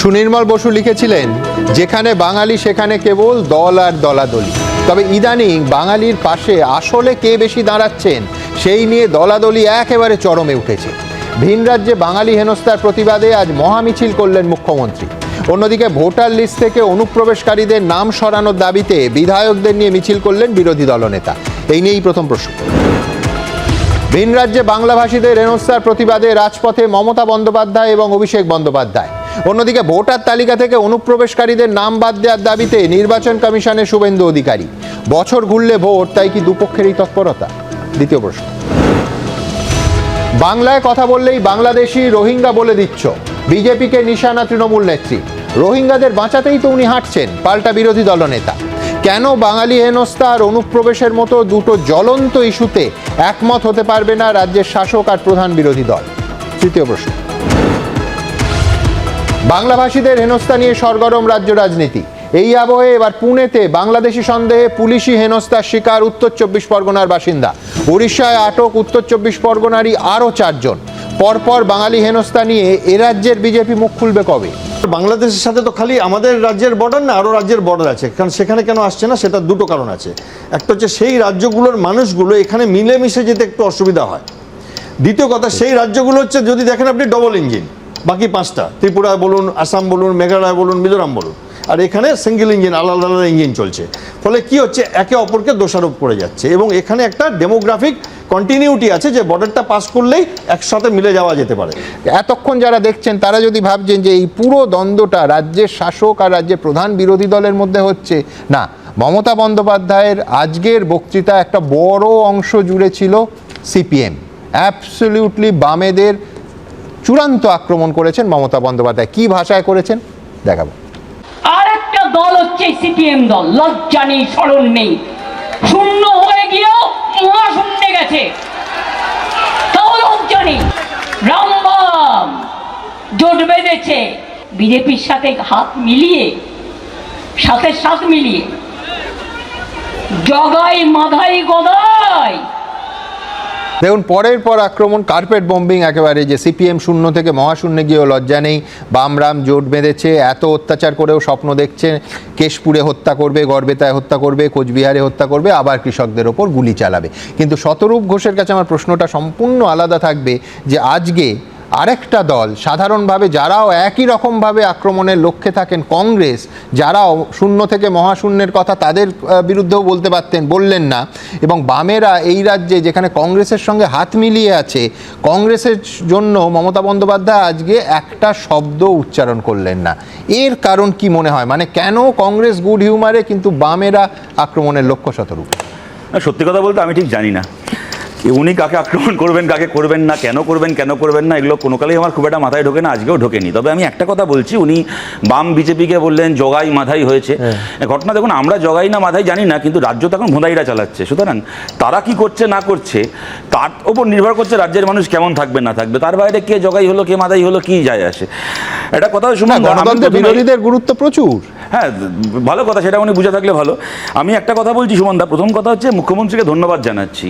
সুনির্মল বসু লিখেছিলেন, যেখানে বাঙালি, সেখানে কেবল দল আর দলাদলি। তবে ইদানিং বাঙালির পাশে আসলে কে বেশি দাঁড়াচ্ছেন, সেই নিয়ে দলাদলি একেবারে চরমে উঠেছে। ভিন রাজ্যে বাঙালি হেনস্থার প্রতিবাদে আজ মহামিছিল করলেন মুখ্যমন্ত্রী। অন্যদিকে ভোটার লিস্ট থেকে অনুপ্রবেশকারীদের নাম সরানোর দাবিতে বিধায়কদের নিয়ে মিছিল করলেন বিরোধী দলনেতা। এই নিয়েই প্রথম প্রশ্ন। ভিন রাজ্যে বাংলাভাষীদের রেনস্তার প্রতিবাদে রাজপথে মমতা বন্দ্যোপাধ্যায় এবং অভিষেক বন্দ্যোপাধ্যায়। অন্যদিকে ভোটার তালিকা থেকে অনুপ্রবেশকারীদের নাম বাদ দেওয়ার দাবিতে নির্বাচন কমিশনের শুভেন্দু অধিকারী। বছর ঘুরলে ভোট, তাই কি দুপক্ষেরই তৎপরতা? দ্বিতীয় প্রশ্ন। বাংলায় কথা বললেই বাংলাদেশি রোহিঙ্গা বলে দিচ্ছ। বিজেপিকে নিশানা তৃণমূল নেত্রী। রোহিঙ্গাদের বাঁচাতেই তো উনি হাঁটছেন, পাল্টা বিরোধী দলনেতা। কেন বাঙালি হেনস্থা আর অনুপ্রবেশের মতো দুটো জ্বলন্ত ইস্যুতে একমত হতে পারবে না রাজ্যের শাসক আর প্রধান বিরোধী দল? তৃতীয় প্রশ্ন। বাংলাভাষীদের হেনস্থা নিয়ে সরগরম রাজ্য রাজনীতি। এই আবহে এবার পুনেতে বাংলাদেশি সন্দেহে পুলিশি হেনস্থার শিকার উত্তর চব্বিশ পরগনার বাসিন্দা। উড়িষ্যায় আটক উত্তর চব্বিশ পরগনারই আরও চারজন। পরপর বাঙালি হেনস্থা নিয়ে এ রাজ্যের বিজেপি মুখ খুলবে কবে? বাংলাদেশের সাথে তো খালি আমাদের রাজ্যের বর্ডার না, আরও রাজ্যের বর্ডার আছে। কারণ সেখানে কেন আসছে না, সেটা দুটো কারণ আছে। একটা হচ্ছে সেই রাজ্যগুলোর মানুষগুলো এখানে মিলেমিশে যেতে একটু অসুবিধা হয়। দ্বিতীয় কথা, সেই রাজ্যগুলো হচ্ছে যদি দেখেন আপনি ডবল ইঞ্জিন বাকি পাঁচটা ত্রিপুরা বলুন, আসাম বলুন, মেঘালয় বলুন, মিজোরাম বলুন। আর এখানে সিঙ্গেল ইঞ্জিন আলাদা আলাদা ইঞ্জিন চলছে। ফলে কি হচ্ছে? একে অপরকে দোষারোপ করে যাচ্ছে এবং এখানে একটা ডেমোগ্রাফিক কন্টিনিউটি আছে যে বর্ডারটা পাস করলেই একসাথে মিলে যাওয়া যেতে পারে। এতক্ষণ যারা দেখছেন, তারা যদি ভাবছেন যে এই পুরো দ্বন্দ্বটা রাজ্যের শাসক আর রাজ্যের প্রধান বিরোধী দলের মধ্যে হচ্ছে, না। মমতা বন্দ্যোপাধ্যায়ের আজকের বক্তৃতা একটা বড় অংশ জুড়ে ছিল সিপিএম। অ্যাবসলিউটলি বামেদের চূড়ান্ত আক্রমণ করেছেন মমতা বন্দ্যোপাধ্যায়। কি ভাষায় করেছেন? দেখাবো। আর একটা দল হচ্ছে সিপিএম দল। লজ্জা নেই, স্মরণ নেই। শূন্য হয়ে গিয়েও মহাশূন্যে গেছে। তাও লজ্জা নেই। রামবাম জোট বেঁধেছে। বিজেপির সাথে হাত মিলিয়ে, সাথে সাথ মিলিয়ে। জগাই মাধাই গদাই। দেখুন, পরের পর আক্রমণ কার্পেট বম্বিং একেবারে, যে সিপিএম শূন্য থেকে মহাশূন্যে গিয়েও লজ্জা নেই। বামরাম জোট বেঁধেছে, এত অত্যাচার করেও স্বপ্ন দেখছে। কেশপুরে হত্যা করবে, গড়বেতায় হত্যা করবে, কোচবিহারে হত্যা করবে, আবার কৃষকদের ওপর গুলি চালাবে। কিন্তু শতরূপ ঘোষের কাছে আমার প্রশ্নটা সম্পূর্ণ আলাদা থাকবে যে, আজকে আরেকটা দল, সাধারণভাবে যারাও একই রকমভাবে আক্রমণের লক্ষ্যে থাকেন, কংগ্রেস, যারাও শূন্য থেকে মহাশূন্যের কথা তাদের বিরুদ্ধেও বলতে পারতেন, বললেন না। এবং বামেরা এই রাজ্যে যেখানে কংগ্রেসের সঙ্গে হাত মিলিয়ে আছে, কংগ্রেসের জন্য মমতা বন্দ্যোপাধ্যায় আজকে একটা শব্দ উচ্চারণ করলেন না। এর কারণ কি মনে হয়? মানে কেন কংগ্রেস গুড হিউমারে কিন্তু বামেরা আক্রমণের লক্ষ্য শতরূপ? সত্যি কথা বলতে আমি ঠিক জানি না। উনি কাকে আক্রমণ করবেন কাকে করবেন না কেন করবেন কেন করবেন না এগুলো কোনো কালেই আমার খুব একটা মাথায় ঢোকে না আজকেও ঢোকেনি। তবে আমি একটা কথা বলছি উনি বাম বিজেপিকে বললেন জগাই মাথাই হয়েছে। ঘটনা দেখুন আমরা জগাই না মাথায় জানি না কিন্তু রাজ্য তো এখন ভোঁদাইরা চালাচ্ছে। সুতরাং তারা কি করছে না করছে তার ওপর নির্ভর করছে রাজ্যের মানুষ কেমন থাকবে না থাকবে। তার বাইরে কে জগাই হলো কে মাথাই হলো কি যায় আসে। এটা কথা না, শুনুন বিরোধীদের গুরুত্ব প্রচুর। হ্যাঁ ভালো কথা সেটা উনি বুঝে থাকলে ভালো। আমি একটা কথা বলছি সুমনদা প্রথম কথা হচ্ছে মুখ্যমন্ত্রীকে ধন্যবাদ জানাচ্ছি।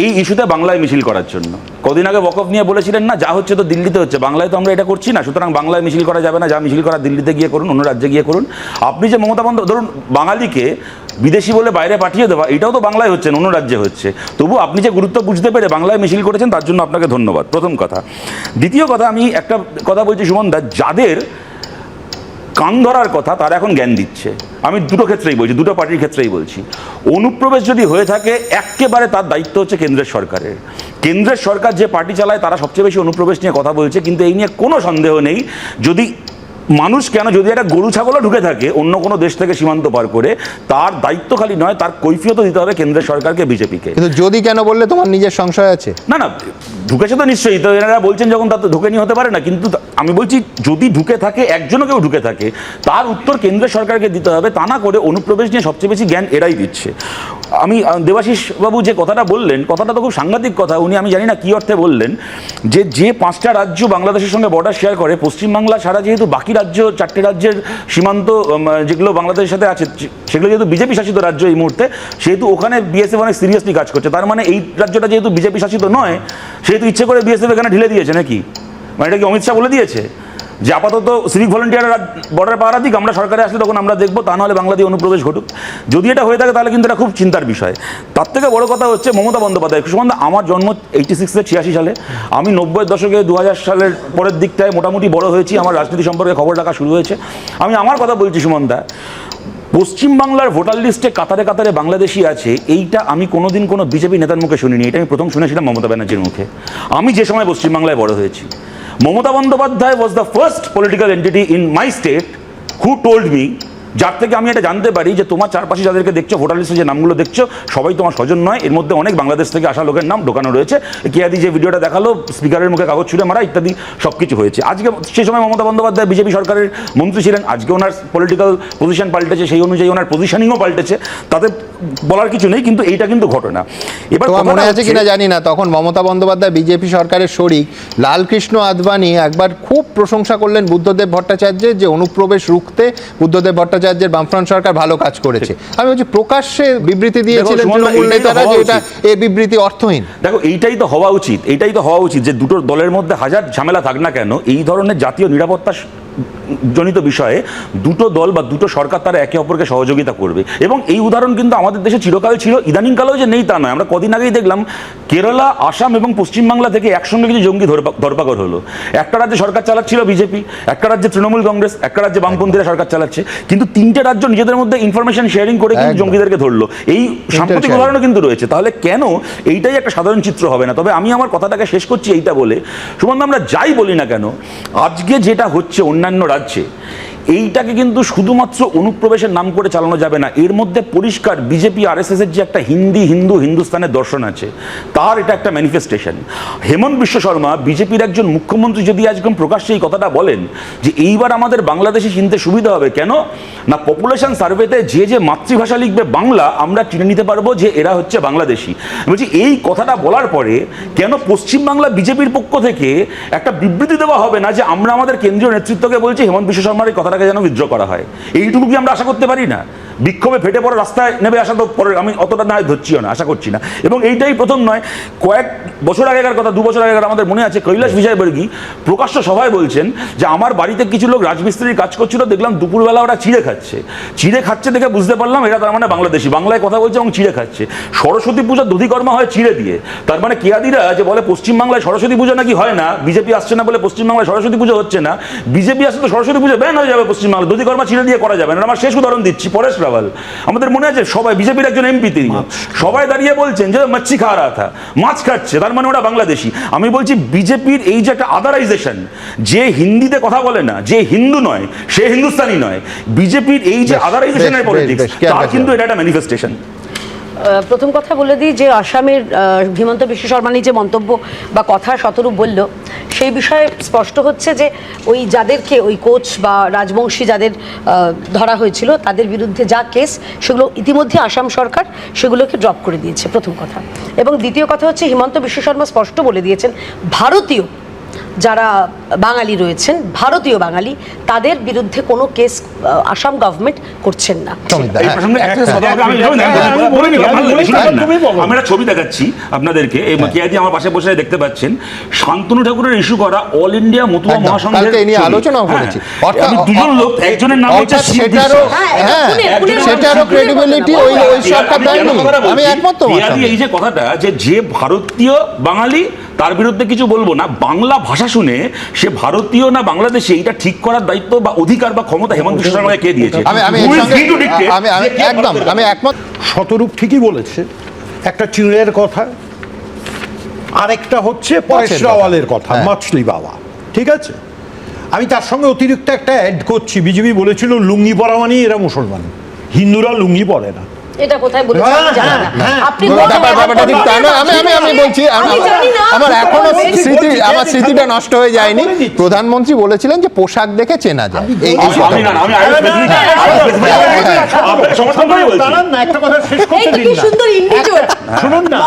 এই ইস্যুতে বাংলায় মিছিল করার জন্য। কদিন আগে বকফ নিয়ে বলেছিলেন না, যা হচ্ছে তো দিল্লিতে হচ্ছে, বাংলায় তো আমরা এটা করছি না, সুতরাং বাংলায় মিছিল করা যাবে না, যা মিছিল করা দিল্লিতে গিয়ে করুন, অন্য রাজ্যে গিয়ে করুন। আপনি যে মমতা বন্দ্যোপাধ্যায় ধরুন বাঙালিকে বিদেশি বলে বাইরে পাঠিয়ে দেওয়া, এটাও তো বাংলায় হচ্ছে অন্য রাজ্যে হচ্ছে। তবু আপনি যে গুরুত্ব বুঝতে পেরে বাংলায় মিছিল করেছেন, তার জন্য আপনাকে ধন্যবাদ। প্রথম কথা। দ্বিতীয় কথা, আমি একটা কথা বলছি সুমন দা, যাদের কান ধরার কথা তারা এখন জ্ঞান দিচ্ছে। আমি দুটো ক্ষেত্রেই বলছি, দুটো পার্টির ক্ষেত্রেই বলছি। অনুপ্রবেশ যদি হয়ে থাকে একেবারে তার দায়িত্ব হচ্ছে কেন্দ্রের সরকারের। কেন্দ্রের সরকার যে পার্টি চালায়, তারা সবচেয়ে বেশি অনুপ্রবেশ নিয়ে কথা বলছে, কিন্তু এই নিয়ে কোনো সন্দেহ নেই। যদি মানুষ কেন যদি একটা গরু ছাগলও ঢুকে থাকে অন্য কোনো দেশ থেকে সীমান্ত পার করে তার দায়িত্ব খালি নয় তার কৈফিয়তও দিতে হবে কেন্দ্রের সরকারকে বিজেপিকে। কিন্তু যদি কেন বললে তোমার নিজের সংশয় আছে? না না ঢুকেছে তো নিশ্চয়ই তো এনারা বলছেন যখন তার তো ঢুকে নিয়ে হতে পারে না কিন্তু আমি বলছি যদি ঢুকে থাকে একজনও কেউ ঢুকে থাকে তার উত্তর কেন্দ্র সরকারকে দিতে হবে তা না করে অনুপ্রবেশ নিয়ে সবচেয়ে বেশি জ্ঞান এরাই দিচ্ছে। আমি দেবাশিস বাবু যে কথাটা বললেন কথাটা তো খুব সাংঘাতিক কথা উনি আমি জানি না কী অর্থে বললেন যে যে পাঁচটা রাজ্য বাংলাদেশের সঙ্গে বর্ডার শেয়ার করে পশ্চিমবাংলা ছাড়া যেহেতু বাকি রাজ্য, চারটি রাজ্যের সীমান্ত যেগুলো বাংলাদেশের সাথে আছে সেগুলো যেহেতু বিজেপি শাসিত রাজ্য এই মুহূর্তে, সেহেতু ওখানে বিএসএফ অনেক সিরিয়াসলি কাজ করছে। তার মানে এই রাজ্যটা যেহেতু বিজেপি শাসিত নয়, সেহেতু ইচ্ছে করে বিএসএফ এখানে ঢিলে দিয়েছে নাকি? মানে এটা কি অমিত শাহ বলে দিয়েছে? যে আপাতত সিভিক ভলেন্টিয়াররা বর্ডার পাহারা দিক আমরা সরকারে আসলে তখন আমরা দেখব, তা নাহলে বাংলা দিয়ে অনুপ্রবেশ ঘটুক। যদি এটা হয়ে থাকে, তাহলে কিন্তু এটা খুব চিন্তার বিষয়। তার থেকে বড় কথা হচ্ছে মমতা বন্দ্যোপাধ্যায়। সুমন্দা আমার জন্ম এইটি সিক্সে ছিয়াশি সালে। আমি নব্বই দশকে দু হাজার সালের পরের দিকটায় মোটামুটি বড় হয়েছি, আমার রাজনীতি সম্পর্কে খবর রাখা শুরু হয়েছে। আমি আমার কথা বলছি সুমন্দা পশ্চিমবাংলার ভোটার লিস্টে কাতারে কাতারে বাংলাদেশি আছে, এইটা আমি কোনোদিন কোনো বিজেপি নেতার মুখে শুনিনি, এটা আমি প্রথম শুনেছিলাম মমতা ব্যানার্জির মুখে। আমি যে সময় পশ্চিমবাংলায় বড় হয়েছি Mamata Bandyopadhyay was the first political entity in my state who told me যার থেকে আমি এটা জানতে পারি যে তোমার চারপাশে যাদেরকে দেখছ ভোটার লিস্টে যে নামগুলো দেখছ সবাই তোমার স্বজন নয়। এর মধ্যে অনেক বাংলাদেশ থেকে আসা লোকের নাম ঢোকানো রয়েছে। কেয়াদি যে ভিডিওটা দেখাল স্পিকারের মুখে কাগজ ছুড়ে মারা ইত্যাদি সব কিছু হয়েছে। আজকে সেই সময় মমতা বন্দ্যোপাধ্যায় বিজেপি সরকারের মন্ত্রী ছিলেন। আজকে ওনার পলিটিক্যাল পজিশন পাল্টেছে সেই অনুযায়ী ওনার পজিশনিংও পাল্টেছে। তাতে বলার কিছু নেই কিন্তু এইটা কিন্তু ঘটনা। এবার মনে আছে কিনা জানি না তখন মমতা বন্দ্যোপাধ্যায় বিজেপি সরকারের শরিক লালকৃষ্ণ আদবানি একবার খুব প্রশংসা করলেন বুদ্ধদেব ভট্টাচার্যের যে অনুপ্রবেশ রুখতে বুদ্ধদেব ভট্টাচার্যের বামফ্রন্ট সরকার ভালো কাজ করেছে। আমি বলছি প্রকাশ্যে বিবৃতি দিয়েছিলেন তৃণমূল নেতারা যে এটা এ বিবৃতি অর্থহীন। দেখো এইটাই তো হওয়া উচিত এইটাই তো হওয়া উচিত যে দুটো দলের মধ্যে হাজার ঝামেলা থাক না কেন এই ধরনের জাতীয় নিরাপত্তা জনিত বিষয়ে দুটো দল বা দুটো সরকার তারা একে অপরকে সহযোগিতা করবে। এবং এই উদাহরণ কিন্তু আমাদের দেশে চিরকাল ছিল। ইদানিংকালেও যে নেই তা নয়। আমরা কদিন আগেই দেখলাম কেরালা আসাম এবং পশ্চিমবাংলা থেকে একসঙ্গে কিছু জঙ্গি ধরপাকড় হলো। একটা রাজ্যে সরকার চালাচ্ছিল বিজেপি একটা রাজ্যে তৃণমূল কংগ্রেস একটা রাজ্যে বামপন্থীরা সরকার চালাচ্ছে। কিন্তু তিনটে রাজ্য নিজেদের মধ্যে ইনফরমেশন শেয়ারিং করে কিন্তু জঙ্গিদেরকে ধরলো। এই সাম্প্রতিক। উদাহরণও কিন্তু রয়েছে। তাহলে কেন এইটাই একটা সাধারণ চিত্র হবে না? তবে আমি আমার কথাটাকে শেষ করছি এইটা বলে। সুমন্ত আমরা যাই বলি না কেন আজকে যেটা হচ্ছে অন্যান্য রাজ্যে এইটাকে কিন্তু শুধুমাত্র অনুপ্রবেশের নাম করে চালানো যাবে না। এর মধ্যে পরিষ্কার বিজেপি আর এর যে একটা হিন্দি, হিন্দু, হিন্দুস্তানের দর্শন আছে, তার এটা একটা ম্যানিফেস্টেশন হেমন্ত বিশ্ব শর্মা, বিজেপির একজন মুখ্যমন্ত্রী যদি আজকে প্রকাশ্যে এই কথাটা বলেন যে এইবার আমাদের বাংলাদেশে চিনতে সুবিধা হবে, কেন? না পপুলেশন সার্ভেতে যে যে মাতৃভাষা লিখবে বাংলা, আমরা চিনে নিতে পারব যে এরা হচ্ছে বাংলাদেশি। বলছি, এই কথাটা বলার পরে কেন পশ্চিমবাংলা বিজেপির পক্ষ থেকে একটা বিবৃতি দেওয়া হবে না যে আমরা আমাদের কেন্দ্রীয় নেতৃত্বকে বলছি হেমন্ত বিশ্ব শর্মার এই কথাটাকে যেন উইথড্র করা হয়। এইটুকু কি আমরা আশা করতে পারি না? বিক্ষোভে ফেটে পড়ে রাস্তায় নেমে আসা তো পরে আমি অতটা না ধরছিও না, আশা করছি না। এবং এইটাই প্রথম নয়, কয়েক বছর আগেকার কথা, দু বছর আগেকার আমাদের মনে আছে, কৈলাস বিজয়বর্গী প্রকাশ্য সভায় বলছেন যে, আমার বাড়িতে কিছু লোক রাজমিস্ত্রির কাজ করছিল, দেখলাম দুপুরবেলা ওরা চিড়ে খাচ্ছে। চিড়ে খাচ্ছে দেখে বুঝতে পারলাম এরা তার মানে বাংলাদেশি, বাংলায় কথা বলছে এবং চিড়ে খাচ্ছে। সরস্বতী পূজার দধিকর্মা হয় চিড়ে দিয়ে। তার মানে কেয়াদিরা যে বলে পশ্চিমবাংলায় সরস্বতী পুজো নাকি হয় না, বিজেপি আসছে না বলে পশ্চিমবাংলায় সরস্বতী পুজো হচ্ছে না, বিজেপি আসলে তো সরস্বতী পুজো ব্যান হয়ে যাবে পশ্চিমবাংলা দধিকর্মা চিড়ে দিয়ে করা যাবে না। আমার শেষ উদাহরণ দিচ্ছি, পরেশ রাওয়াল আমাদের মনে আছে সবাই বিজেপির একজন এমপি তিনি। সবাই দাঁড়িয়ে বলছেন যে মাছি খাওয়া রাখা থা মাছ খাচ্ছে তার মানে ওরা বাংলাদেশি। আমি বলছি বিজেপির এই যে একটা আদারাইজেশন যে হিন্দিতে কথা বলে না যে হিন্দু নয় সে হিন্দুস্তানি নয় বিজেপির এই যে আদারাইজেশনের পলিটিক্স তার কিন্তু এটা একটা ম্যানিফেস্টেশন প্রথম কথা বলে দিই যে আসামের হিমন্ত বিশ্ব শর্মানি যে মন্তব্য বা কথা শতরূপ বলল, সেই বিষয়ে স্পষ্ট হচ্ছে যে ওই যাদেরকে ওই কোচ বা রাজবংশী যাদের ধরা হয়েছিল, তাদের বিরুদ্ধে যা কেস, সেগুলো ইতিমধ্যে আসাম সরকার সেগুলোকে ড্রপ করে দিয়েছে, প্রথম কথা। এবং দ্বিতীয় কথা হচ্ছে হিমন্ত বিশ্ব শর্মা স্পষ্ট বলে দিয়েছেন, ভারতীয় যারা বাঙালি রয়েছেন ভারতীয় বাঙালি তাদের বিরুদ্ধে কোনো কেস আসাম গভর্নমেন্ট করছেন না হ্যাঁ। প্রসঙ্গে একটা একটা- কথা আমি- আমি- আমি- হ্যাঁ, আমি বলে নিলাম, আমি বলে শুনুন নিলাম, না। তুমি বলো। আমি একটা ছবি দেখাচ্ছি আপনাদেরকে এই কেয়াদি আমার পাশে বসে দেখতে পাচ্ছেন শান্তনু ঠাকুরের ইস্যু করা অল ইন্ডিয়া মতুয়া মহাসংঘের এই নিয়ে ছবি। আলোচনাও হ্যাঁ। করেছি। অর্থাৎ- আমি দুজন লোক একজনের নাম হচ্ছে সেটারও হ্যাঁ, হ্যাঁ সেটারও ক্রেডিবিলিটি ওই ওই সরকার দেয়নি? আমি একমত তোমার এই যে কথাটা যে যে ভারতীয় বাঙালি তার বিরুদ্ধে কিছু বলব না বাংলা ভাষা শুনে সে ভারতীয় না বাংলাদেশি এটা ঠিক করার দায়িত্ব বা অধিকার বা ক্ষমতা হেমন্ত বিশ্ব শর্মাকে কে দিয়েছে? আমি আমি একদম আমি একমত। শতরূপ ঠিকই বলেছে। একটা চিড়ের কথা আরেকটা হচ্ছে পরেশ মাছের রাওয়ালের কথা হ্যাঁ। মাছলি বাবা। ঠিক আছে? আমি তার সঙ্গে অতিরিক্ত একটা অ্যাড করছি। বিজেপি বলেছিল লুঙ্গি পরা মানেই এরা মুসলমান। হিন্দুরা লুঙ্গি পরে না। এটা কোথায় বলেছেন আমি জানি না। আপনি ব্যাপার- বলুন, ব্যাপারটা ঠিক তা নয়। আমি আমি আমি বলছি আমার- জানি না। আমার এখনও স্মৃতি আমার স্মৃতিটা নষ্ট হয়ে যায়নি। প্রধানমন্ত্রী বলেছিলেন যে পোশাক দেখে চেনা যায়। এই সুন্দর শুনুন না।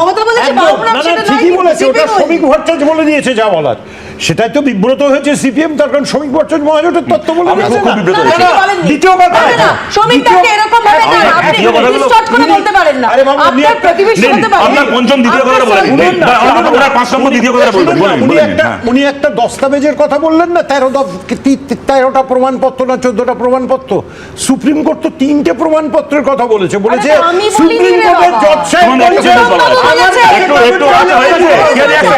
ঠিকই বলেছে ওটা শ্রমিক ভট্টাচার্য বলে দিয়েছে যা বলার। সেটাই তো বিব্রত হয়েছে সিপিএম তার কারণ শ্রমিক বর্জন মহাজোটের তত্ত্ব বলে দিয়েছে না। দ্বিতীয় কথা শ্রমিকটাকে এরকম ভাবে না, আপনি করে বলতে পারেন না। আপনার প্রতিবেশী হতে পারে। আপনার পঞ্চম দ্বিতীয় কথাটা বলেন। পাঁচ নম্বর দ্বিতীয় কথাটা বলেন, উনি একটা হ্যাঁ। উনি একটা দস্তাবেজের কথা বললেন না তেরোটা তেরোটা প্রমাণপত্র না চোদ্দটা প্রমাণপত্র সুপ্রিম কোর্ট তো তিনটে প্রমাণপত্রের কথা বলেছে বলেছে আমি সুপ্রিম কোর্টের জজ সাহেব বলছে। একটু- একটু আচ্ছা, হয়ে। একটু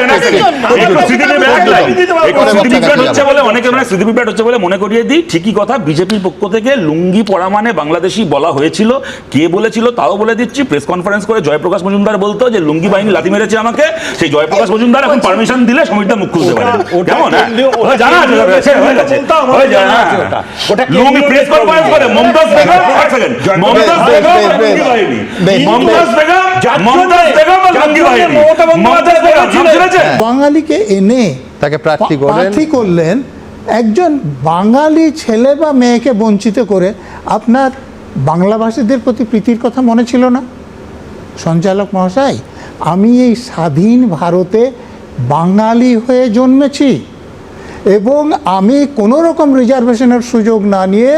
একদম। হচ্ছে। একটু পরে স্মৃতি বক্তা বিভ্রাট কাছে হচ্ছে যাব। বলে অনেকে মানে স্মৃতি হচ্ছে বলে মনে করিয়ে দিই ঠিকই কথা বিজেপির পক্ষ থেকে লুঙ্গি পরা মানে বাংলাদেশি বলা হয়েছিল। কে বলেছিল তাও বলে দিচ্ছি প্রেস কনফারেন্স করে জয়প্রকাশ মজুমদার বলতো যে লুঙ্গি বাহিনী লাথি মেরেছে আমাকে সেই জয়প্রকাশ মজুমদার এখন পারমিশন দিলে সমীরটা মুখ খুলতে পারে। ওটা- ওটা কেমন? কেন্দ্রীয়- ওটা ওটা জানা আছে কেন্দ্রীয় হয়েছে, গেছে বলতো আমাদের যায়, জানা। আছে ওটা। ওটা লুঙ্গি প্রেস কনফারেন্স করে? মমতাজ বেগম? এক সেকেন্ড মমতাজ বেগম লুঙ্গি বাহিনী? মমতাজ বেগম মমতাজ বেগম লুঙ্গি বাহিনী? মমতাজ বেগম নাম বলেছিলেন। শুনেছেন? বাঙালিকে এনে তাকে প্রার্থী করলেন। প্রার্থী করলেন একজন বাঙালি ছেলে বা মেয়েকে বঞ্চিত করে আপনার বাংলাভাষীদের প্রতি প্রীতির কথা মনে ছিল না? সঞ্চালক মহাশয় আমি এই স্বাধীন ভারতে বাঙালি হয়ে জন্মেছি এবং আমি কোনো রকম রিজার্ভেশনের সুযোগ না নিয়ে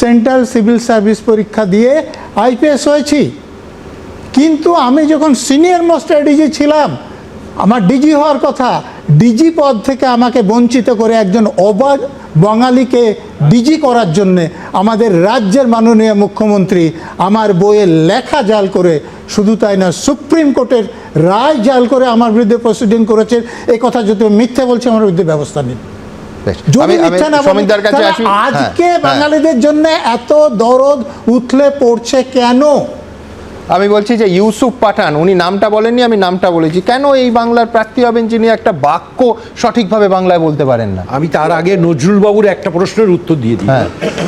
সেন্ট্রাল সিভিল সার্ভিস পরীক্ষা দিয়ে আইপিএস হয়েছি। কিন্তু আমি যখন সিনিয়র মোস্ট ডিজি ছিলাম আমার ডিজি হওয়ার কথা ডিজি পদ থেকে আমাকে বঞ্চিত করে একজন অবাধ বাঙালিকে ডিজি করার জন্যে আমাদের রাজ্যের মাননীয় মুখ্যমন্ত্রী আমার বইয়ে লেখা জাল করে শুধু তাই না সুপ্রিম কোর্টের রায় জাল করে আমার বিরুদ্ধে প্রসিডিং করেছেন। এই কথা যদি মিথ্যে বলছে আমার বিরুদ্ধে ব্যবস্থা নিন হ্যাঁ, আজকে হ্যাঁ। বাঙালিদের জন্য এত দরদ উথলে পড়ছে কেন? আমি বলছি যে ইউসুফ পাঠান উনি নামটা বলেননি আমি নামটা বলেছি। কেন এই বাংলার প্রার্থী হবেন যিনি একটা বাক্য সঠিকভাবে বাংলায় বলতে পারেন না? আমি তার আগে নজরুল বাবুর একটা প্রশ্নের উত্তর দিয়ে দিই। হ্যাঁ।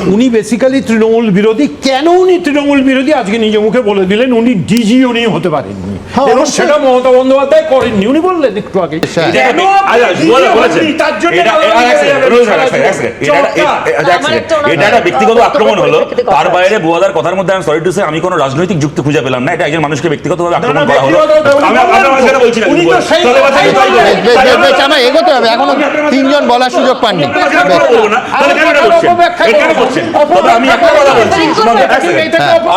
উনি বেসিক্যালি তৃণমূল বিরোধী। কেন উনি তৃণমূল বিরোধী? আজকে নিজ মুখে বলে দিলেন উনি ডিজি উনি হতে পারেননি। হ্যাঁ, এবং অবশ্যই। সেটা মমতা বন্দ্যোপাধ্যায় করেননি উনি বললেন একটু আগে। এটা একটা হয়ে ব্যক্তিগত আক্রমণ হলো। পরিপ্রেক্ষিতে তার বাইরে বোয়াদার কথার মধ্যে আমি সরি টু সে আমি কোনো রাজনৈতিক যুক্তি খুঁজে পেলাম না। এটা একজন মানুষকে ব্যক্তিগতভাবে আক্রমণ করা হলো। এগোতে হবে। এখনও তিনজন বলার সুযোগ পাননি। আমি একটা কথা বলছি, second।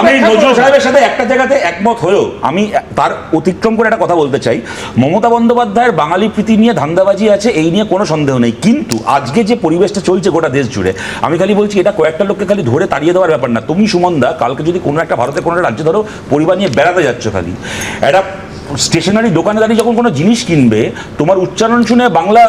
আমি নজরুল সাহেবের সাথে একটা জায়গাতে একমত হয়েও আমি তার অতিক্রম করে একটা কথা বলতে চাই। মমতা বন্দ্যোপাধ্যায়ের বাঙালি প্রীতি নিয়ে ধান্দাবাজি আছে, এই নিয়ে কোনো সন্দেহ নেই। কিন্তু আজকে যে পরিবেশটা চলছে গোটা দেশ জুড়ে, আমি খালি বলছি এটা কয়েকটা লোককে খালি ধরে তাড়িয়ে দেওয়ার ব্যাপার না। তুমি সুমনদা কালকে যদি কোনো একটা ভারতের কোনো রাজ্যে ধরো, পরিবার নিয়ে বেড়াতে যাচ্ছ খালি। একটা স্টেশনারি দোকানে দাঁড়িয়ে যখন কোনো জিনিস কিনবে, তোমার উচ্চারণ শুনে বাংলা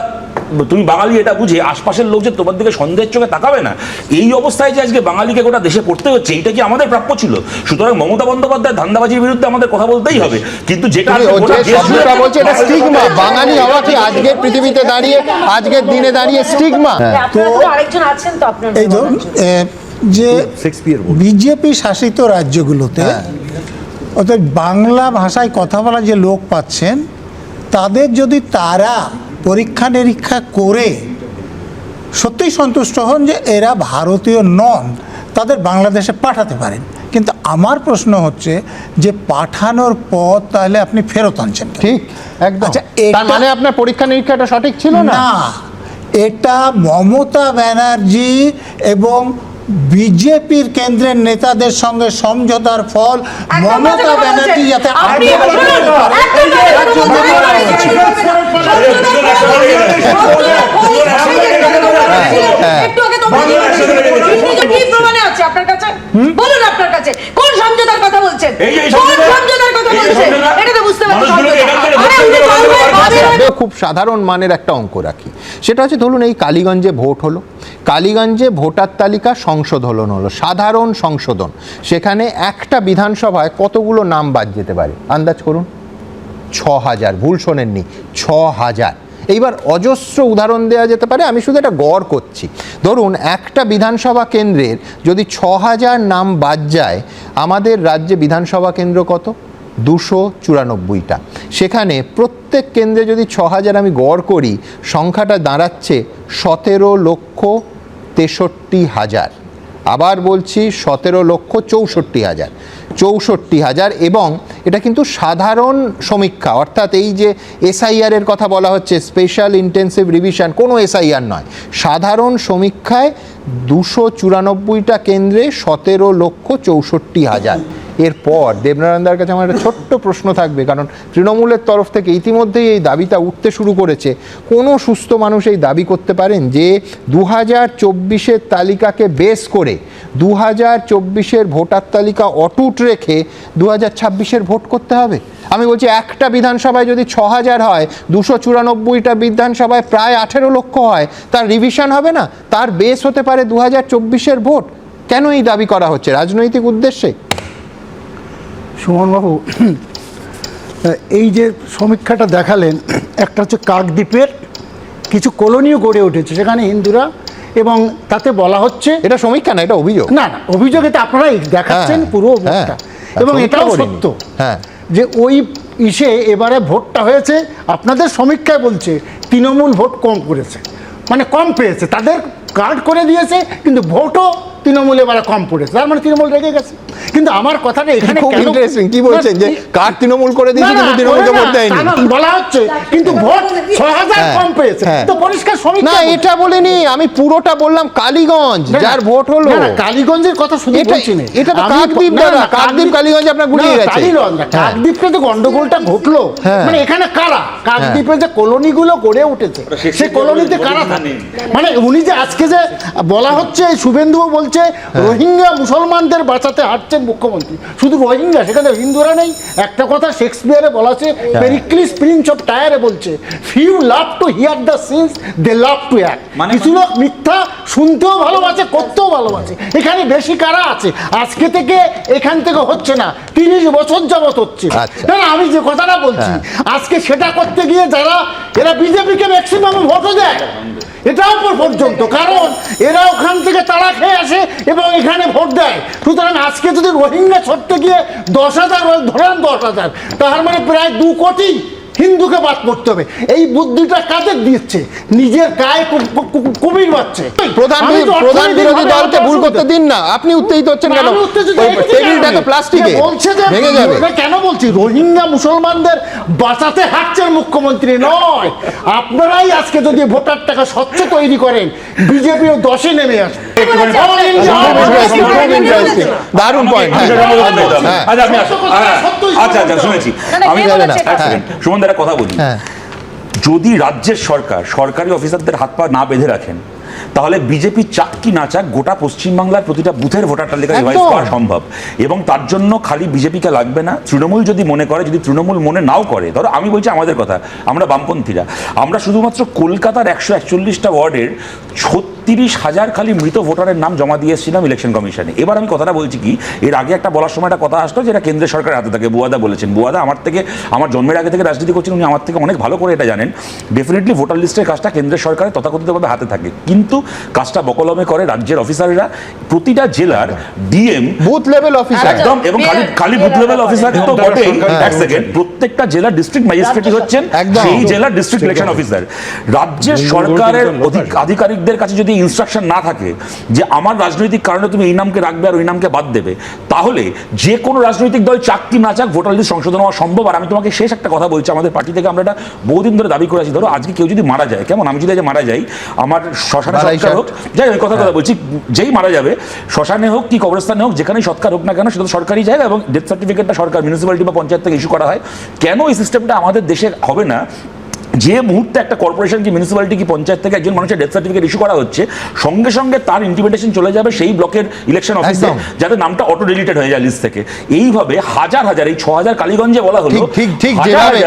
তুমি বাঙালি এটা বুঝে আশপাশের লোক যে তোমার দিকে সন্দেহের চোখে তাকাবে না এই অবস্থায় যে আজকে বাঙালিকে গোটা দেশে পড়তে হচ্ছে এইটা কি আমাদের প্রাপ্য ছিল? সুতরাং মমতা বন্দ্যোপাধ্যায় ধান্দাবাজির বিরুদ্ধে আমাদের কথা বলতেই হবে। কিন্তু যেটা বলছে এটা স্টিগমা বাঙালি হওয়া কি আজকের পৃথিবীতে দাঁড়িয়ে আজকের দিনে দাঁড়িয়ে স্টিগমা তো আরেকজন আছেন তো আপনার এই ধরুন যে বিজেপি শাসিত রাজ্যগুলোতে অর্থাৎ বাংলা ভাষায় কথা বলা যে লোক পাচ্ছেন তাদের যদি তারা পরীক্ষা নিরীক্ষা করে সত্যিই সন্তুষ্ট হন যে এরা ভারতীয় নন তাদের বাংলাদেশে পাঠাতে পারেন। কিন্তু আমার প্রশ্ন হচ্ছে যে পাঠানোর পর তাহলে আপনি ফেরত আনছেন ঠিক একদম। আচ্ছা, তার মানে আপনার পরীক্ষা নিরীক্ষাটা সঠিক ছিল না এটা মমতা ব্যানার্জি এবং বিজেপির কেন্দ্রের নেতাদের সঙ্গে সমঝোতার ফল মমতা ব্যানার্জি যাতে আপনি আগে শুনুন, বলতে পারে, একদম বাজে তার কথা জন্য বলছেন। করা হয়েছে। একটু আগে তো বললেন। কিন্তু কি প্রমাণে আছে আপনার কাছে? বলুন আপনার কাছে। কোন সমঝোতার কথা বলছেন? এই যে এই কোন সমঝোতার কথা বলছেন? এটা তো বুঝতে পারছি মানুষগুলোকে এখান থেকে আরে ধরতে উনি হবে, বারবার বারবার ভাবেন আমিও খুব সাধারণ মানের একটা অঙ্ক রাখি। সেটা হচ্ছে ধরুন এই কালীগঞ্জে ভোট হলো। কালীগঞ্জে ভোটার তালিকা সংশোধন হলো, সাধারণ সংশোধন। সেখানে একটা বিধানসভায় কতগুলো নাম বাদ যেতে পারে? আন্দাজ করুন। ছ হাজার ভুল শোনেননি ছ হাজার এইবার অজস্র উদাহরণ দেওয়া যেতে পারে, আমি শুধু এটা গড় করছি। ধরুন, একটা বিধানসভা কেন্দ্রের যদি ছ হাজার নাম বাদ যায়, আমাদের রাজ্যে বিধানসভা কেন্দ্র কত? দুশো চুরানব্বইটা। সেখানে প্রত্যেক কেন্দ্রে যদি ছ হাজার আমি গড় করি, সংখ্যাটা দাঁড়াচ্ছে সতেরো লক্ষ তেষট্টি হাজার। আবার বলছি সতেরো লক্ষ চৌষট্টি হাজার। চৌষট্টি হাজার এবং এটা কিন্তু সাধারণ সমীক্ষা, অর্থাৎ এই যে এসআইআর এর কথা বলা হচ্ছে, স্পেশাল ইন্টেন্সিভ রিভিশন, কোনো এসআইআর নয়। সাধারণ সমীক্ষায় দুশো চুরানব্বইটা কেন্দ্রে সতেরো লক্ষ চৌষট্টি হাজার। এরপর দেবনারায়ণদার কাছে আমার একটা ছোট্ট প্রশ্ন থাকবে, কারণ তৃণমূলের তরফ থেকে ইতিমধ্যেই এই দাবিটা উঠতে শুরু করেছে। কোনো সুস্থ মানুষ এই দাবি করতে পারেন যে দু হাজার চব্বিশের তালিকাকে বেস করে দু হাজার চব্বিশের ভোটার তালিকা অটুট রেখে দু হাজার ছাব্বিশের ভোট করতে হবে? আমি বলছি একটা বিধানসভায় যদি ছ হাজার হয়, দুশো চুরানব্বইটা বিধানসভায় প্রায় আঠেরো লক্ষ হয়, তার রিভিশন হবে না? তার বেস হতে পারে দু হাজার চব্বিশের ভোট। কেন এই দাবি করা হচ্ছে? রাজনৈতিক উদ্দেশ্যে? সুমনবাবু এই যে সমীক্ষাটা দেখালেন একটা হচ্ছে কাকদ্বীপের কিছু কলোনিও গড়ে উঠেছে সেখানে হিন্দুরা এবং তাতে বলা হচ্ছে এটা সমীক্ষা না এটা অভিযোগ না না অভিযোগে তো আপনারাই দেখাচ্ছেন হ্যাঁ, পুরো হ্যাঁ, ভোটটা হ্যাঁ, এবং এটাও। সত্য হ্যাঁ। যে ওই ইসে এবারে ভোটটা হয়েছে আপনাদের সমীক্ষায় বলছে তৃণমূল ভোট কম করেছে মানে কম পেয়েছে তাদের কার্ড করে দিয়েছে কিন্তু ভোটও তৃণমূল এবারে কম পড়েছে। তার মানে তৃণমূল রেগে গেছে। কিন্তু আমার কথাটা এখানে খুব ইন্টারেস্টিং কি বলছেন যে কার তৃণমূল করে দিয়েছে কিন্তু তৃণমূলকে ভোট দেয়নি। বলা হচ্ছে কিন্তু ভোট ছ হাজার হ্যাঁ, কম পেয়েছে। হ্যাঁ। তো পরিষ্কার না এটা বলিনি আমি পুরোটা বললাম কালীগঞ্জ যার ভোট হলো। না, না, কালীগঞ্জের কথা শুধু বলছি না। এটা তো কাকদ্বীপ না, না, দাদা, কাকদ্বীপ কালীগঞ্জ আপনার গুলিয়ে গেছে। কালীগঞ্জ হ্যাঁ। কাকদ্বীপে যে গন্ডগোলটা ঘটলো। হ্যাঁ। মানে এখানে কারা? কাকদ্বীপে যে কলোনিগুলো গড়ে উঠেছে সেই কলোনিতে কারা থাকে? মানে উনি যে আজকে যে বলা হচ্ছে শুভেন্দুও বলছে হ্যাঁ। রোহিঙ্গা মুসলমানদের বাঁচাতে হাঁটছেন মুখ্যমন্ত্রী। শুধু রোহিঙ্গা সেখানে হিন্দুরা নেই। একটা কথা শেক্সপিয়ারে বলা আছে হ্যাঁ। পেরিক্লিস প্রিন্স অফ টায়ারে বলছে few love to hear the sins they love to act মানে- কিছু লোক মিথ্যা শুনতেও ভালোবাসে করতেও ভালোবাসে। এখানে বেশি কারা আছে? আজকে থেকে এখান থেকে হচ্ছে না তিরিশ বছর যাবত হচ্ছে। আচ্ছা। না না, আমি যে কথাটা বলছি আজকে সেটা করতে গিয়ে যারা এরা বিজেপিকে ম্যাক্সিমাম ভোটও দেয়। এটাও পর- পর্যন্ত কারণ এরা ওখান থেকে তাড়া খেয়ে আসে এবং এখানে ভোট দেয়। সুতরাং আজকে যদি রোহিঙ্গা ছড়তে গিয়ে দশ হাজার, ধরেন দশ হাজার, তার মানে প্রায় দু কোটি হিন্দুকে বাদ করতে হবে। এই বুদ্ধিটা কাদের দিচ্ছে? নিজের গায়ে কুমির বাচ্ছে প্রধান প্রধান বিরোধী দলকে ভুল করতে দিন না। আপনি উত্তেজিত হচ্ছেন কেন? প্লাস্টিকের বলছে যে ভেঙে যাবে। কেন বলছি? রোহিঙ্গা মুসলমানদের বাঁচাতে হাঁটছেন মুখ্যমন্ত্রী নয়। আপনারাই আজকে যদি ভোটার টাকা স্বচ্ছ তৈরি করেন বিজেপিও দশে নেমে আসবে। দারুণ পয়েন্ট আচ্ছা, আচ্ছা আচ্ছা শুনেছি। আমি কথা বলি। যদি রাজ্যের সরকার সরকারি অফিসারদের হাত পা না বেঁধে রাখেন তাহলে বিজেপি চাক কি না চাক গোটা পশ্চিমবাংলার প্রতিটা বুথের ভোটার তালিকা রিভাইজ করা সম্ভব। এবং তার জন্য খালি বিজেপিকে লাগবে না। তৃণমূল যদি মনে করে যদি তৃণমূল মনে নাও করে ধরো আমি বলছি আমাদের কথা আমরা বামপন্থীরা আমরা শুধুমাত্র কলকাতার একশো একচল্লিশটা ওয়ার্ডের ছত্রিশ হাজার খালি মৃত ভোটারের নাম জমা দিয়ে এসেছিলাম ইলেকশন কমিশনে এবার আমি কথাটা বলছি কি এর আগে একটা বলার সময় একটা কথা আসলো যেটা কেন্দ্রের সরকারের হাতে থাকে বুয়াদা বলেছেন। বুয়াদা আমার থেকে আমার জন্মের আগে থেকে রাজনীতি করছেন উনি আমার থেকে অনেক ভালো করে এটা জানেন। ডেফিনেটলি ভোটার লিস্টের কাজটা কেন্দ্রের সরকারের তথাকথিতভাবে হাতে থাকে। কিন্তু কাজটা বকলমে করে রাজ্যের অফিসাররা প্রতিটা জেলার ডিএম বুথ লেভেল অফিসার একদম এবং খালি খালি বুথ লেভেল অফিসার তো বটেই। এক সেকেন্ড প্রত্যেকটা জেলার ডিস্ট্রিক্ট ম্যাজিস্ট্রেটই হচ্ছেন একদম। সেই জেলার ডিস্ট্রিক্ট ইলেকশন অফিসার রাজ্যের সরকারের আধিকারিকদের কাছে যদি ইনস্ট্রাকশন না থাকে যে আমার রাজনৈতিক কারণে তুমি এই নামকে রাখবে আর ওই নামকে বাদ দেবে তাহলে যে কোনো রাজনৈতিক দল চাক কি না চাক ভোটার লিস্ট সংশোধন হওয়া সম্ভব। আর আমি তোমাকে শেষ একটা কথা বলছি আমাদের পার্টি থেকে আমরা এটা বহুদিন ধরে দাবি করে আছি। ধরো আজকে কেউ যদি মারা যায় কেমন? আমি যদি মারা যাই আমার শ্মশানে সৎকার হোক যাই আমি কথা কথা বলছি যেই মারা যাবে শ্মশানে হোক কি কবরস্থানে হোক যেখানেই সৎকার হোক না কেন সেটা তো সরকারি জায়গা এবং ডেথ সার্টিফিকেটটা সরকার মিউনিসিপ্যালিটি বা পঞ্চায়েত থেকে ইস্যু করা হয়। কেন এই সিস্টেমটা আমাদের দেশে হবে না? যে মুহূর্তে একটা কর্পোরেশন কি মিউনিসিপ্যালিটি কি পঞ্চায়েত থেকে একজন মানুষের ডেথ সার্টিফিকেট ইস্যু করা হচ্ছে সঙ্গে সঙ্গে তার ইন্টিমেটেশন চলে যাবে সেই ব্লকের ইলেকশন অফিসে যাতে নামটা অটো ডিলিটেড হয়ে যায় লিস্ট থেকে। এইভাবে হাজার হাজার এই ছ হাজার কালীগঞ্জে বলা হলো ঠিক ঠিক যেভাবে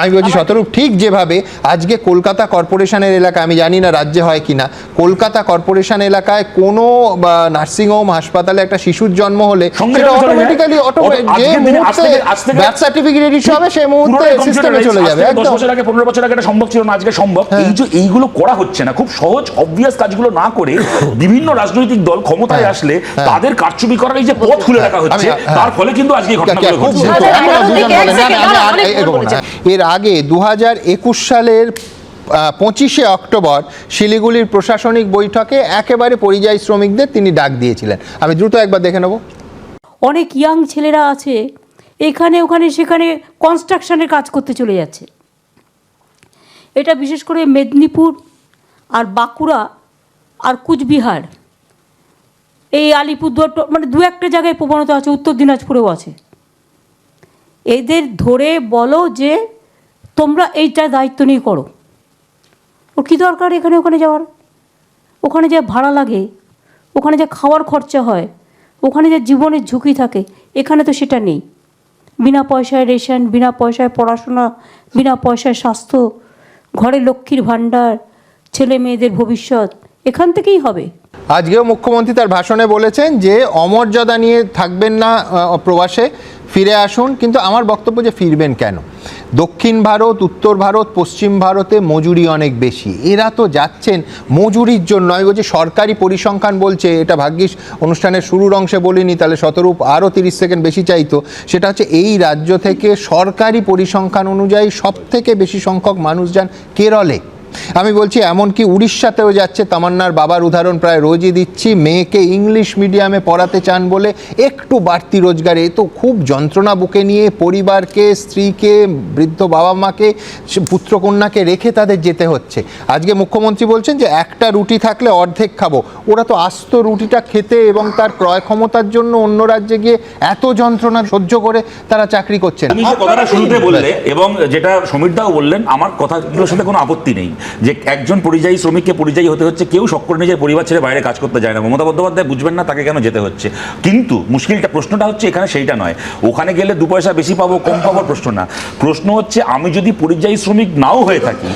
আমি বলছি শতরূপ ঠিক যেভাবে আজকে কলকাতা কর্পোরেশনের এলাকা আমি জানি না রাজ্যে হয় কিনা কলকাতা কর্পোরেশন এলাকায় কোনো নার্সিংহোম হাসপাতালে একটা শিশুর জন্ম হলে সেটা। অটোমেটিক্যালি অটো- যে মুহূর্তে সার্টিফিকেট ইস্যু হবে সেই মুহূর্তে সিস্টেমে চলে যাবে একদম। বছর আগে পনেরো বছর আগে এটা সম্ভব ছিল না আজকে সম্ভব। এই যে এইগুলো করা হচ্ছে না খুব সহজ অবভিয়াস কাজগুলো না করে বিভিন্ন রাজনৈতিক দল ক্ষমতায় হ্যাঁ, আসলে হ্যাঁ। তাদের কারচুপি করার এই যে পথ খুলে রাখা হচ্ছে হ্যাঁ। তার ফলে কিন্তু আজকে এই ঘটনাগুলো ঘটছে। আচ্ছা। এর আগে দু হাজার একুশ সালের পঁচিশে অক্টোবর শিলিগুড়ির প্রশাসনিক বৈঠকে একেবারে পরিযায়ী শ্রমিকদের তিনি ডাক দিয়েছিলেন। আমি দ্রুত একবার দেখে নেব। অনেক ইয়াং ছেলেরা আছে এখানে ওখানে সেখানে কনস্ট্রাকশনের কাজ করতে চলে যাচ্ছে। এটা বিশেষ করে মেদিনীপুর আর বাঁকুড়া আর কুচবিহার। এই আলিপুরদুয়ার মানে দু একটা জায়গায় প্রবণতা আছে, উত্তর দিনাজপুরেও আছে। এদের ধরে বলো যে তোমরা এইটা দায়িত্ব নিয়ে করো। ওর কী দরকার এখানে ওখানে যাওয়ার? ওখানে যে ভাড়া লাগে, ওখানে যে খাওয়ার খরচা হয়, ওখানে যে জীবনের ঝুঁকি থাকে, এখানে তো সেটা নেই। বিনা পয়সায় রেশন, বিনা পয়সায় পড়াশোনা, বিনা পয়সায় স্বাস্থ্য ঘরে লক্ষ্মীর ভাণ্ডার, ছেলে মেয়েদের ভবিষ্যৎ, এখান থেকেই হবে। আজকেও মুখ্যমন্ত্রী তার ভাষণে বলেছেন যে, অমর্যাদা নিয়ে থাকবেন না প্রবাসে, ফিরে আসুন, কিন্তু আমার বক্তব্য যে ফিরবেন কেন? দক্ষিণ ভারত, উত্তর ভারত, পশ্চিম ভারতে মজুরি অনেক বেশি। এরা তো যাচ্ছেন মজুরির জন্য। ওই যে সরকারি পরিসংখ্যান বলছে, এটা ভাগ্যিস অনুষ্ঠানের শুরুর অংশে বলিনি, তাহলে শতরূপ আরও তিরিশ সেকেন্ড বেশি চাইতো। সেটা হচ্ছে এই রাজ্য থেকে সরকারি পরিসংখ্যান অনুযায়ী সব থেকে বেশি সংখ্যক মানুষ যান কেরলে। আমি বলছি, এমনকি উড়িষ্যাতেও যাচ্ছে। তামান্নার বাবার উদাহরণ প্রায় রোজই দিচ্ছি। মেয়েকে ইংলিশ মিডিয়ামে পড়াতে চান বলে একটু বাড়তি রোজগারে। তো খুব যন্ত্রণা বুকে নিয়ে পরিবারকে, স্ত্রীকে, বৃদ্ধ বাবা মাকে পুত্রকন্যাকে রেখে তাদের যেতে হচ্ছে। আজকে মুখ্যমন্ত্রী বলছেন যে, একটা রুটি থাকলে অর্ধেক খাব। ওরা তো আস্ত রুটিটা খেতে এবং তার ক্রয় ক্ষমতার জন্য অন্য রাজ্যে গিয়ে এত যন্ত্রণা সহ্য করে তারা চাকরি করছেন কথাটা শুরুতে বললে এবং যেটা সমীরদাও বললেন, আমার কথাগুলোর সাথে কোনো আপত্তি নেই। যে একজন পরিযায়ী শ্রমিককে পরিযায়ী হতে হচ্ছে কেউ শখ নিজের পরিবার ছেড়ে বাইরে কাজ করতে যায় না। মমতা বন্দ্যোপাধ্যায় বুঝবেন না তাকে কেন যেতে হচ্ছে। কিন্তু মুশকিলটা প্রশ্নটা হচ্ছে এখানে সেইটা নয়। ওখানে গেলে দু পয়সা বেশি পাবো কম পাবো প্রশ্ন না। প্রশ্ন হচ্ছে আমি যদি পরিযায়ী শ্রমিক নাও হয়ে থাকি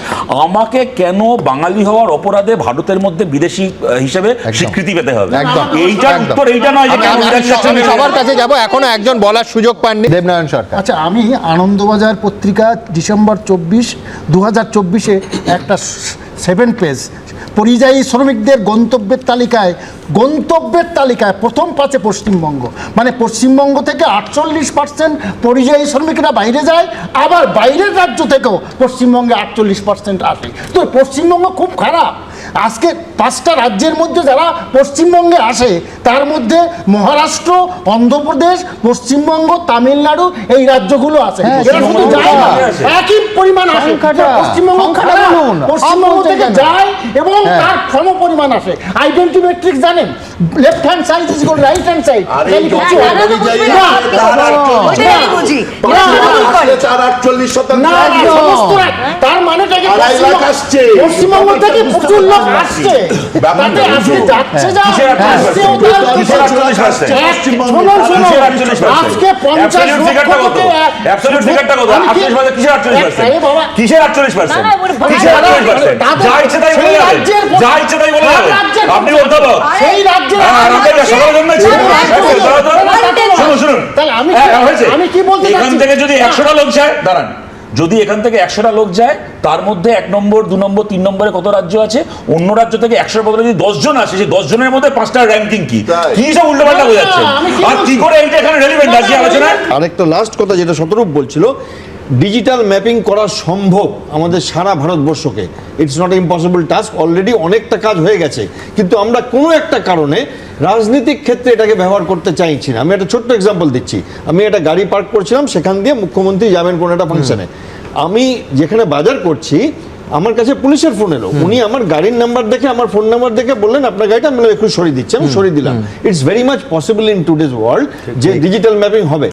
আমাকে কেন বাঙালি হওয়ার অপরাধে ভারতের মধ্যে বিদেশি হিসেবে স্বীকৃতি পেতে হবে? একদম। এইটার উত্তর এইটা নয় যে সবার কাছে যাব এখনও একজন বলার সুযোগ পাননি। দেবনারায়ণ সরকার। আচ্ছা আমি আনন্দবাজার পত্রিকা ডিসেম্বর চব্বিশ দু হাজার চব্বিশে একটা সেভেন পেজ পরিযায়ী শ্রমিকদের গন্তব্যের তালিকায় গন্তব্যের তালিকায় প্রথম পাচ্ছে পশ্চিমবঙ্গ। মানে পশ্চিমবঙ্গ থেকে আটচল্লিশ পার্সেন্ট পরিযায়ী শ্রমিকরা বাইরে যায়, আবার বাইরের রাজ্য থেকেও পশ্চিমবঙ্গে আটচল্লিশ পার্সেন্ট আসে। তো পশ্চিমবঙ্গ খুব খারাপ। আজকে পাঁচটা রাজ্যের মধ্যে যারা পশ্চিমবঙ্গে আসে তার মধ্যে মহারাষ্ট্র অন্ধ্রপ্রদেশ পশ্চিমবঙ্গ তামিলনাড়ু এই রাজ্যগুলো আছে। এরা শুধু যায় না, একই পরিমাণ আসে। পশ্চিমবঙ্গ পশ্চিমবঙ্গ থেকে যায় এবং তার সম পরিমাণ আসে। আইডেন্টি ম্যাট্রিক্স জানেন? Left hand side is equal right hand side না। তার মানেটা কি পশ্চিমবঙ্গ- আসছে। পশ্চিমবঙ্গ থেকে প্রচুর লোক আসছে তাতে আজকে যাচ্ছে যা আসছে percent? ওটা কিসের আটচল্লিশ percent? এক- শুনুন, শুনুন, কিসের আটচল্লিশ percent? আজকে পঞ্চাশ Absolute লক্ষ figure-টা কত? থেকে এক- Absolute figure-টা কত? আমি কি- 48% কিসের 48%? আরে বাবা, কিসের 48%? না, না, ওর ভয়- কিসের 48%? তাদের- যা ইচ্ছে তাই বলে সেই যাবেন। রাজ্যের ভোট- যা ইচ্ছে তাই বলে তার আপনি অধ্যাপক। সেই রাজ্যের আর আমাদের সকালে জন্মেছে। তার রাজ্যের একদম, দাঁড়াও, দাঁড়াও। ভোট- শুনুন, শুনুন। আমি কি- হয়েছে। আমি কি বলতে এখান থেকে যদি একশোটা লোক যায় দাঁড়ান যদি এখান থেকে একশোটা লোক যায় তার মধ্যে এক নম্বর দু নম্বর তিন নম্বরে কত রাজ্য আছে? অন্য রাজ্য থেকে একশোর বদলে যদি দশজন আসে সেই দশজনের মধ্যে পাঁচটা র্যাঙ্কিং কি। কি সব উল্টোপাল্টা বোঝাচ্ছে আর কি করে এইটা এখানে রেলিভেন্ট আছে আলোচনা আরেকটা লাস্ট কথা যেটা শতরূপ বলছিল ডিজিটাল ম্যাপিং করা সম্ভব আমাদের সারা ভারতবর্ষকে। It's not impossible task already অনেকটা কাজ হয়ে গেছে। কিন্তু আমরা কোনো একটা কারণে রাজনৈতিক ক্ষেত্রে এটাকে ব্যবহার করতে চাইছি না। আমি একটা ছোট্ট এক্সাম্পল দিচ্ছি। আমি একটা গাড়ি পার্ক করছিলাম সেখান দিয়ে মুখ্যমন্ত্রী যাবেন কোনো একটা ফাংশনে আমি যেখানে বাজার করছি আমার কাছে পুলিশের ফোন এলো। উনি আমার গাড়ির নাম্বার দেখে আমার ফোন নাম্বার দেখে বললেন আপনার গাড়িটা আমি একটু সরিয়ে দিচ্ছি আমি সরিয়ে দিলাম। It's very much possible in today's world যে ডিজিটাল ম্যাপিং হবে।